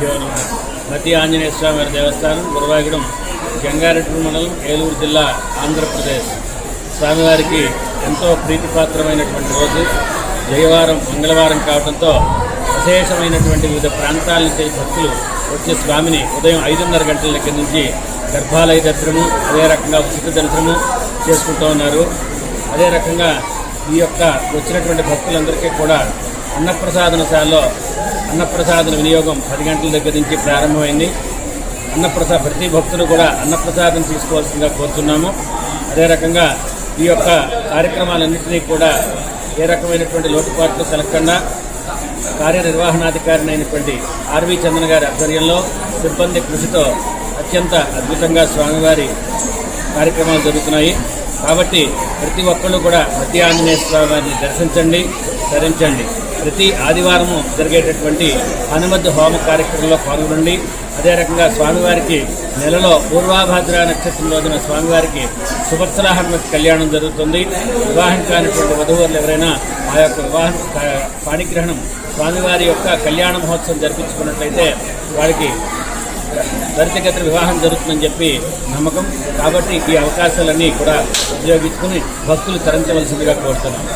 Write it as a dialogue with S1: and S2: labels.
S1: మతి ఆంజనేయ స్వామి దేవస్థానం గురువాగూడెం గంగారెడ్డి మండలం ఏలూరు జిల్లా ఆంధ్రప్రదేశ్. స్వామివారికి ఎంతో ప్రీతిపాత్రమైనటువంటి రోజు. జయవారం మంగళవారం కావడంతో విశేషమైనటువంటి వివిధ ప్రాంతాల నుంచి భక్తులు వచ్చే స్వామిని ఉదయం ఐదున్నర గంటల దగ్గర నుంచి గర్భాలయ దర్శనము అదే రకంగా ఉచిత దర్శనము చేసుకుంటూ ఉన్నారు. అదే రకంగా ఈ యొక్క వచ్చినటువంటి భక్తులందరికీ కూడా అన్నప్రసాదనశాలలో అన్నప్రసాద వినియోగం పది గంటల దగ్గర నుంచి ప్రారంభమైంది. అన్నప్రసాద ప్రతి భక్తులు కూడా అన్నప్రసాదం తీసుకోవాల్సిందిగా కోరుతున్నాము. అదే రకంగా ఈ యొక్క కార్యక్రమాలన్నింటినీ కూడా ఏ రకమైనటువంటి లోటుపాట్లు కలగకుండా కార్యనిర్వహణాధికారిని అయినటువంటి ఆర్వి చందన్ గారి ఆధ్వర్యంలో సిబ్బంది కృషితో అత్యంత అద్భుతంగా స్వామివారి కార్యక్రమాలు జరుగుతున్నాయి. కాబట్టి ప్రతి ఒక్కళ్ళు కూడా ప్రతి ఆంజనేయ స్వామివారిని దర్శించండి ధరించండి ప్రతి ఆదివారము జరిగేటటువంటి హనుమతి హోమ కార్యక్రమంలో పాల్గొనండి. అదే రకంగా స్వామివారికి నెలలో పూర్వాభాద్ర నక్షత్రం రోజున స్వామివారికి సుభత్సల హనుమతి కళ్యాణం జరుగుతుంది. వివాహం కానిటువంటి వధువులు ఎవరైనా ఆ యొక్క వివాహం పాణిగ్రహణం స్వామివారి యొక్క కళ్యాణ మహోత్సవం జరిపించుకున్నట్లయితే వారికి దరితగత వివాహం జరుగుతుందని చెప్పి నమ్మకం. కాబట్టి ఈ అవకాశాలన్నీ కూడా ఉపయోగించుకుని భక్తులు తరించవలసిందిగా కోరుతున్నాం.